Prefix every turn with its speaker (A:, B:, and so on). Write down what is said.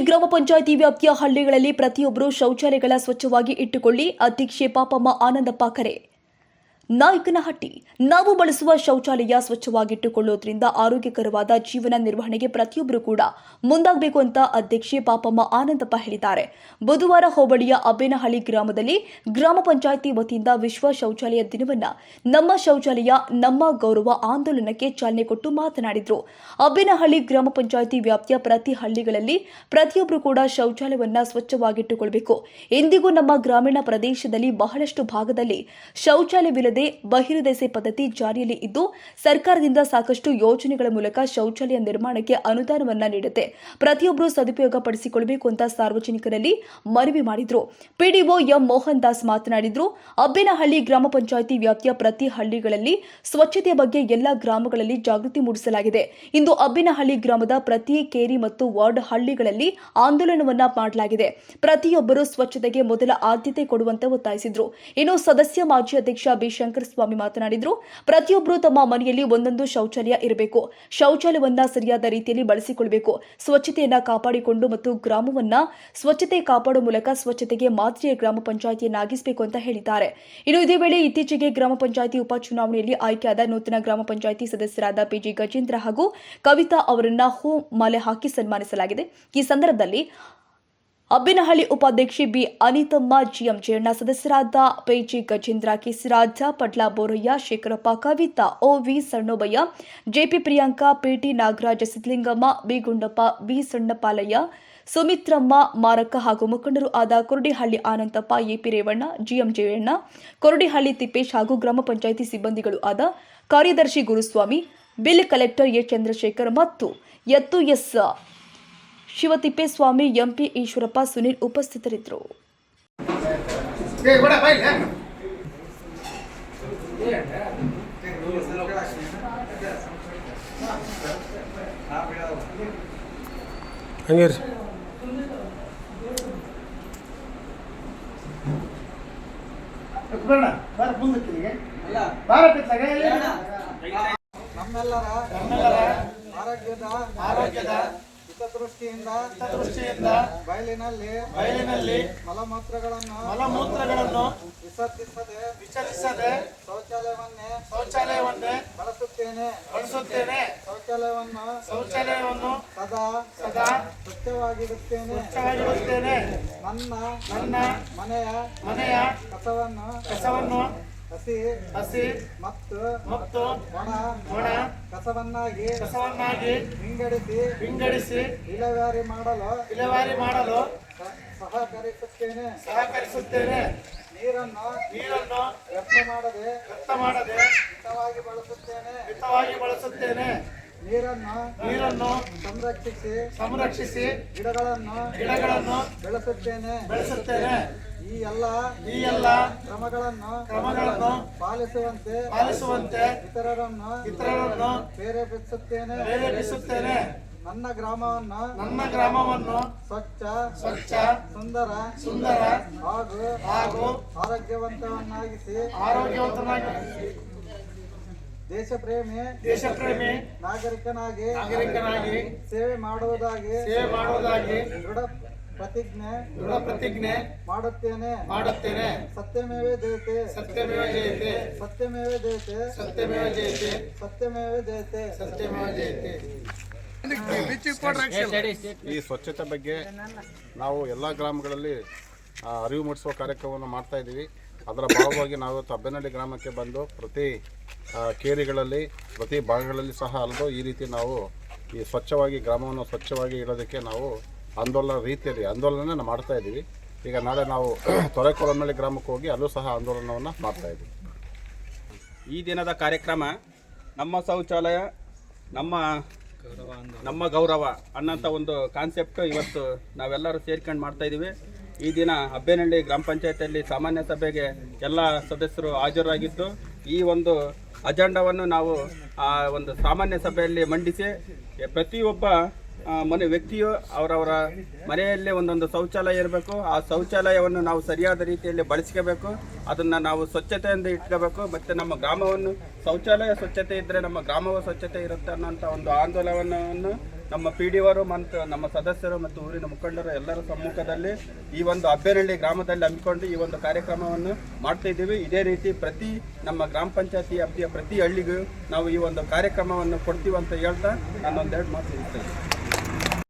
A: ಗ್ರಾಮ ಪಂಚಾಯಿತಿ ವ್ಯಾಪ್ತಿಯ ಹಳ್ಳಿಗಳಲ್ಲಿ ಪ್ರತಿಯೊಬ್ಬರು ಶೌಚಾಲಯಗಳ ಸ್ವಚ್ಛವಾಗಿ ಇಟ್ಟುಕೊಳ್ಳಿ. ಅಧ್ಯಕ್ಷೆ ಪಾಪಮ್ಮ ಆನಂದಪ್ಪ ಕರೆ. ನಾಯಕನಹಟ್ಟಿ. ನಾವು ಬಳಸುವ ಶೌಚಾಲಯ ಸ್ವಚ್ಛವಾಗಿಟ್ಟುಕೊಳ್ಳೋದ್ರಿಂದ ಆರೋಗ್ಯಕರವಾದ ಜೀವನ ನಿರ್ವಹಣೆಗೆ ಪ್ರತಿಯೊಬ್ಬರು ಕೂಡ ಮುಂದಾಗಬೇಕು ಅಂತ ಅಧ್ಯಕ್ಷೆ ಪಾಪಮ್ಮ ಆನಂದಪ್ಪ ಹೇಳಿದ್ದಾರೆ. ಬುಧವಾರ ಹೋಬಳಿಯ ಅಬ್ಬೇನಹಳ್ಳಿ ಗ್ರಾಮದಲ್ಲಿ ಗ್ರಾಮ ಪಂಚಾಯಿತಿ ವತಿಯಿಂದ ವಿಶ್ವ ಶೌಚಾಲಯ ದಿನವನ್ನ ನಮ್ಮ ಶೌಚಾಲಯ, ನಮ್ಮ ಗೌರವ ಆಂದೋಲನಕ್ಕೆ ಚಾಲನೆ ಕೊಟ್ಟು ಮಾತನಾಡಿದರು. ಅಬ್ಬೇನಹಳ್ಳಿ ಗ್ರಾಮ ಪಂಚಾಯಿತಿ ವ್ಯಾಪ್ತಿಯ ಪ್ರತಿ ಹಳ್ಳಿಗಳಲ್ಲಿ ಪ್ರತಿಯೊಬ್ಬರು ಕೂಡ ಶೌಚಾಲಯವನ್ನ ಸ್ವಚ್ಛವಾಗಿಟ್ಟುಕೊಳ್ಳಬೇಕು ಎಂದಿಗೂ ನಮ್ಮ ಗ್ರಾಮೀಣ ಪ್ರದೇಶದಲ್ಲಿ ಬಹಳಷ್ಟು ಭಾಗದಲ್ಲಿ ಶೌಚಾಲಯವಿಲ್ಲದೆ ಬಹಿರ್ದೆಸೆ ಪದ್ಧತಿ ಜಾರಿಯಲ್ಲಿ ಇದ್ದು, ಸರ್ಕಾರದಿಂದ ಸಾಕಷ್ಟು ಯೋಜನೆಗಳ ಮೂಲಕ ಶೌಚಾಲಯ ನಿರ್ಮಾಣಕ್ಕೆ ಅನುದಾನವನ್ನ ನೀಡುತ್ತೆ. ಪ್ರತಿಯೊಬ್ಬರು ಸದುಪಯೋಗ ಪಡಿಸಿಕೊಳ್ಳಬೇಕು ಅಂತ ಸಾರ್ವಜನಿಕರಲ್ಲಿ ಮನವಿ ಮಾಡಿದ್ರು. ಪಿಡಿಒ ಎಂ ಮೋಹನ್ ದಾಸ್ ಮಾತನಾಡಿದ್ರು, ಅಬ್ಬೇನಹಳ್ಳಿ ಗ್ರಾಮ ಪಂಚಾಯಿತಿ ವ್ಯಾಪ್ತಿಯ ಪ್ರತಿ ಹಳ್ಳಿಗಳಲ್ಲಿ ಸ್ವಚ್ಛತೆಯ ಬಗ್ಗೆ ಎಲ್ಲ ಗ್ರಾಮಗಳಲ್ಲಿ ಜಾಗೃತಿ ಮೂಡಿಸಲಾಗಿದೆ. ಇಂದು ಅಬ್ಬಿನಹಳ್ಳಿ ಗ್ರಾಮದ ಪ್ರತಿ ಕೇರಿ ಮತ್ತು ವಾರ್ಡ್ ಹಳ್ಳಿಗಳಲ್ಲಿ ಆಂದೋಲನವನ್ನ ಮಾಡಲಾಗಿದೆ. ಪ್ರತಿಯೊಬ್ಬರು ಸ್ವಚ್ಛತೆಗೆ ಮೊದಲ ಆದ್ಯತೆ ಕೊಡುವಂತೆ ಒತ್ತಾಯಿಸಿದ್ರು. ಇನ್ನು ಸದಸ್ಯ ಮಾಜಿ ಅಧ್ಯಕ್ಷ ಬಿ. ಶಂಕರಸ್ವಾಮಿ ಮಾತನಾಡಿದರು ಪ್ರತಿಯೊಬ್ಬರು ತಮ್ಮ ಮನೆಯಲ್ಲಿ ಒಂದೊಂದು ಶೌಚಾಲಯ ಇರಬೇಕು. ಶೌಚಾಲಯವನ್ನ ಸರಿಯಾದ ರೀತಿಯಲ್ಲಿ ಬಳಸಿಕೊಳ್ಳಬೇಕು ಸ್ವಚ್ಛತೆಯನ್ನ ಕಾಪಾಡಿಕೊಂಡು ಮತ್ತು ಗ್ರಾಮವನ್ನ ಸ್ವಚ್ಛತೆ ಕಾಪಾಡುವ ಮೂಲಕ ಸ್ವಚ್ಛತೆಗೆ ಮಾದರಿಯ ಗ್ರಾಮ ಪಂಚಾಯಿತಿಯನ್ನಾಗಿಸಬೇಕು ಅಂತ ಹೇಳಿದ್ದಾರೆ. ಇನ್ನು ಇದೇ ವೇಳೆ ಇತ್ತೀಚೆಗೆ ಗ್ರಾಮ ಪಂಚಾಯಿತಿ ಉಪಚುನಾವಣೆಯಲ್ಲಿ ಆಯ್ಕೆಯಾದ ನೂತನ ಗ್ರಾಮ ಪಂಚಾಯಿತಿ ಸದಸ್ಯರಾದ ಪಿಜಿ ಗಜೇಂದ್ರ ಹಾಗೂ ಕವಿತಾ ಅವರನ್ನ ಹೂ, ಮಾಲೆ ಹಾಕಿ ಸನ್ಮಾನಿಸಲಾಗಿದೆ. ಈ ಸಂದರ್ಭದಲ್ಲಿ ಅಬ್ಬಿನಹಳ್ಳಿ ಉಪಾಧ್ಯಕ್ಷೆ ಬಿ ಅನಿತಮ್ಮ, ಜಿಎಂ ಜಯಣ್ಣ ಸದಸ್ಯರಾದ page Gajendra Kisiraja Padla Boraiah, Shekharappa Kavitha O V Sannobaiah, JP Priyanka, PT Nagaraja Sidlingamma B Gundappa B Sannapalaiah, Sumitramma Marakka ಹಾಗೂ ಮುಖಂಡರು ಆದ ಕೊರಡಿಹಳ್ಳಿ ಆನಂದಪ್ಪ ಎಪಿ ರೇವಣ್ಣ, ಜಿಎಂ ಜಯಣ್ಣ ಕೊರಡಿಹಳ್ಳಿ ತಿಪ್ಪೇಶ್ ಹಾಗೂ ಗ್ರಾಮ ಪಂಚಾಯಿತಿ ಸಿಬ್ಬಂದಿಗಳು ಆದ ಕಾರ್ಯದರ್ಶಿ Guruswamy, bill collector A Chandrashekar ಮತ್ತು ಎತ್ತು ಎಸ್ ಶಿವತಿಪ್ಪೇಸ್ವಾಮಿ ಎಂಪಿ ಈಶ್ವರಪ್ಪ ಸುನೀಲ್ ಉಪಸ್ಥಿತರಿದ್ದರು.
B: ನಮ್ಮೆಲ್ಲರ ಆರೋಗ್ಯದ
C: ಆರೋಗ್ಯದ
B: ಹಿತದೃಷ್ಟಿಯಿಂದ
C: ದೃಷ್ಟಿಯಿಂದ
B: ಬಯಲಿನಲ್ಲಿ
C: ಬಯಲಿನಲ್ಲಿ
B: ಮಲಮೂತ್ರಗಳನ್ನು
C: ಮಲಮೂತ್ರಗಳನ್ನು
B: ವಿಸರ್ಜಿಸದೆ
C: ವಿಚರಿಸದೆ
B: ಶೌಚಾಲಯವನ್ನೇ
C: ಶೌಚಾಲಯವನ್ನೇ
B: ಬಳಸುತ್ತೇನೆ.
C: ಬಳಸುತ್ತೇನೆ.
B: ಶೌಚಾಲಯವನ್ನು
C: ಶೌಚಾಲಯವನ್ನು
B: ಸದಾ
C: ಸದಾ
B: ಸ್ವಚ್ಛವಾಗಿಡುತ್ತೇನೆ.
C: ಸ್ವಚ್ಛವಾಗಿಡುತ್ತೇನೆ.
B: ನನ್ನ
C: ನನ್ನ
B: ಮನೆಯ
C: ಮನೆಯ
B: ಕಸವನ್ನು
C: ಕಸವನ್ನು
B: ಹಸಿ
C: ಹಸಿ
B: ಮತ್ತು
C: ಮತ್ತು
B: ಒಣ
C: ಒಣ
B: ಕಸವನ್ನಾಗಿ
C: ಕಸವನ್ನಾಗಿ
B: ವಿಂಗಡಿಸಿ
C: ವಿಂಗಡಿಸಿ
B: ವಿಲೇವಾರಿ ಮಾಡಲು
C: ವಿಲೇವಾರಿ ಮಾಡಲು
B: ಸಹಕರಿಸುತ್ತೇನೆ.
C: ಸಹಕರಿಸುತ್ತೇನೆ.
B: ನೀರನ್ನು
C: ನೀರನ್ನು
B: ವ್ಯರ್ಥ ಮಾಡದೆ
C: ವ್ಯರ್ಥ ಮಾಡದೆ
B: ಹಿತವಾಗಿ ಬಳಸುತ್ತೇನೆ.
C: ಹಿತವಾಗಿ ಬಳಸುತ್ತೇನೆ.
B: ನೀರನ್ನು
C: ನೀರನ್ನು
B: ಸಂರಕ್ಷಿಸಿ
C: ಸಂರಕ್ಷಿಸಿ
B: ಗಿಡಗಳನ್ನು
C: ಗಿಡಗಳನ್ನು
B: ಬೆಳೆಸುತ್ತೇನೆ.
C: ಬೆಳೆಸುತ್ತೇನೆ.
B: ಈ ಎಲ್ಲ
C: ಈ ಎಲ್ಲ
B: ಕ್ರಮಗಳನ್ನು
C: ಕ್ರಮಗಳನ್ನು
B: ಪಾಲಿಸುವಂತೆ
C: ಪಾಲಿಸುವಂತೆ
B: ಇತರರನ್ನು
C: ಇತರರನ್ನು
B: ಪ್ರೇರೇಪಿಸುತ್ತೇನೆ.
C: ಪ್ರೇರೇಪಿಸುತ್ತೇನೆ.
B: ನನ್ನ ಗ್ರಾಮವನ್ನು
C: ನನ್ನ ಗ್ರಾಮವನ್ನು
B: ಸ್ವಚ್ಛ
C: ಸ್ವಚ್ಛ
B: ಸುಂದರ
C: ಸುಂದರ
B: ಹಾಗೂ
C: ಹಾಗೂ
B: ಆರೋಗ್ಯವಂತವನ್ನಾಗಿಸಿ
C: ಆರೋಗ್ಯವಂತನಾಗಿ
B: ದೇಶ ಪ್ರೇಮಿ
C: ದೇಶ ಪ್ರೇಮಿ
B: ನಾಗರಿಕನಾಗಿ
C: ನಾಗರಿಕನಾಗಿ
B: ಸೇವೆ ಮಾಡುವುದಾಗಿ
C: ಸೇವೆ ಮಾಡುವುದಾಗಿ
B: ದೃಢ ಪ್ರತಿಜ್ಞೆ
C: ದೃಢ ಪ್ರತಿಜ್ಞೆ
B: ಮಾಡುತ್ತೇನೆ.
C: ಮಾಡುತ್ತೇನೆ.
B: ಸತ್ಯಮೇವೇ ಜಯತೆ.
C: ಸತ್ಯಮೇವ ಜಯತೆ.
B: ಸತ್ಯಮೇವ ಜಯತೆ.
C: ಸತ್ಯಮೇವ ಜಯತೆ.
B: ಸತ್ಯಮೇವ ಜಯತೆ.
C: ಸತ್ಯಮೇವ ಜಯತೆ.
D: ಈ ಸ್ವಚ್ಛತೆ ಬಗ್ಗೆ ನಾವು ಎಲ್ಲ ಗ್ರಾಮಗಳಲ್ಲಿ ಅರಿವು ಮೂಡಿಸುವ ಕಾರ್ಯಕ್ರಮವನ್ನು ಮಾಡ್ತಾ ಇದ್ದೀವಿ. ಅದರ ಭಾಗವಾಗಿ ನಾವು ತಬ್ಬೆನಳ್ಳಿ ಅಬ್ಬೆನಹಳ್ಳಿ ಗ್ರಾಮಕ್ಕೆ ಬಂದು ಪ್ರತಿ ಕೇರಿಗಳಲ್ಲಿ ಪ್ರತಿ ಭಾಗಗಳಲ್ಲಿ ಸಹ ಅಲ್ಲದು ಈ ರೀತಿ ನಾವು ಈ ಸ್ವಚ್ಛವಾಗಿ ಗ್ರಾಮವನ್ನು ಸ್ವಚ್ಛವಾಗಿ ಇಡೋದಕ್ಕೆ ನಾವು ಆಂದೋಲನ ರೀತಿಯಲ್ಲಿ ಆಂದೋಲನ ಮಾಡ್ತಾ ಇದ್ದೀವಿ. ಈಗ ನಾಳೆ ನಾವು ತೊರೆಕೊರಮಳ್ಳಿ ಗ್ರಾಮಕ್ಕೆ ಹೋಗಿ ಅಲ್ಲೂ ಸಹ ಆಂದೋಲನವನ್ನು ಮಾಡ್ತಾ ಇದ್ದೀವಿ.
E: ಈ ದಿನದ ಕಾರ್ಯಕ್ರಮ ನಮ್ಮ ಶೌಚಾಲಯ ನಮ್ಮ ನಮ್ಮ ಗೌರವ ಅನ್ನೋಂಥ ಒಂದು ಕಾನ್ಸೆಪ್ಟ್ ಇವತ್ತು ನಾವೆಲ್ಲರೂ ಸೇರ್ಕೊಂಡು ಮಾಡ್ತಾ ಇದ್ದೀವಿ. ಈ ದಿನ ಅಬ್ಬೇನಹಳ್ಳಿ ಗ್ರಾಮ ಪಂಚಾಯತಿಯಲ್ಲಿ ಸಾಮಾನ್ಯ ಸಭೆಗೆ ಎಲ್ಲ ಸದಸ್ಯರು ಹಾಜರಾಗಿದ್ದು, ಈ ಒಂದು ಅಜೆಂಡಾವನ್ನು ನಾವು, ಆ ಒಂದು ಸಾಮಾನ್ಯ ಸಭೆಯಲ್ಲಿ ಮಂಡಿಸಿ ಪ್ರತಿಯೊಬ್ಬ ಮನೆ ವ್ಯಕ್ತಿಯು ಅವರವರ ಮನೆಯಲ್ಲೇ ಒಂದೊಂದು ಶೌಚಾಲಯ ಇರಬೇಕು. ಆ ಶೌಚಾಲಯವನ್ನು ನಾವು ಸರಿಯಾದ ರೀತಿಯಲ್ಲಿ ಬಳಸ್ಕೋಬೇಕು. ಅದನ್ನು ನಾವು ಸ್ವಚ್ಛತೆಯಿಂದ ಇಟ್ಕೋಬೇಕು. ಮತ್ತು ನಮ್ಮ ಗ್ರಾಮವನ್ನು ಶೌಚಾಲಯ ಸ್ವಚ್ಛತೆ ಇದ್ದರೆ ನಮ್ಮ ಗ್ರಾಮವು ಸ್ವಚ್ಛತೆ ಇರುತ್ತೆ ಅನ್ನೋಂಥ ಒಂದು ಆಂದೋಲನವನ್ನು ನಮ್ಮ ಪಿ ಡಿ ಅವರು ಮತ್ತು ನಮ್ಮ ಸದಸ್ಯರು ಮತ್ತು ಊರಿನ ಮುಖಂಡರು ಎಲ್ಲರ ಸಮ್ಮುಖದಲ್ಲಿ ಈ ಒಂದು ಅಬ್ಬೇನಹಳ್ಳಿ ಗ್ರಾಮದಲ್ಲಿ ಹಮ್ಮಿಕೊಂಡು ಈ ಒಂದು ಕಾರ್ಯಕ್ರಮವನ್ನು ಮಾಡ್ತಾ ಇದ್ದೀವಿ. ಇದೇ ರೀತಿ ಪ್ರತಿ ನಮ್ಮ ಗ್ರಾಮ ಪಂಚಾಯತಿ ವ್ಯಾಪ್ತಿಯ ಪ್ರತಿ ಹಳ್ಳಿಗೂ ನಾವು ಈ ಒಂದು ಕಾರ್ಯಕ್ರಮವನ್ನು ಕೊಡ್ತೀವಿ ಅಂತ ಹೇಳ್ತಾ ನಾನು ಒಂದೆರಡು ಮಾತು ಹೇಳ್ತಾ ಇದ್ದೀನಿ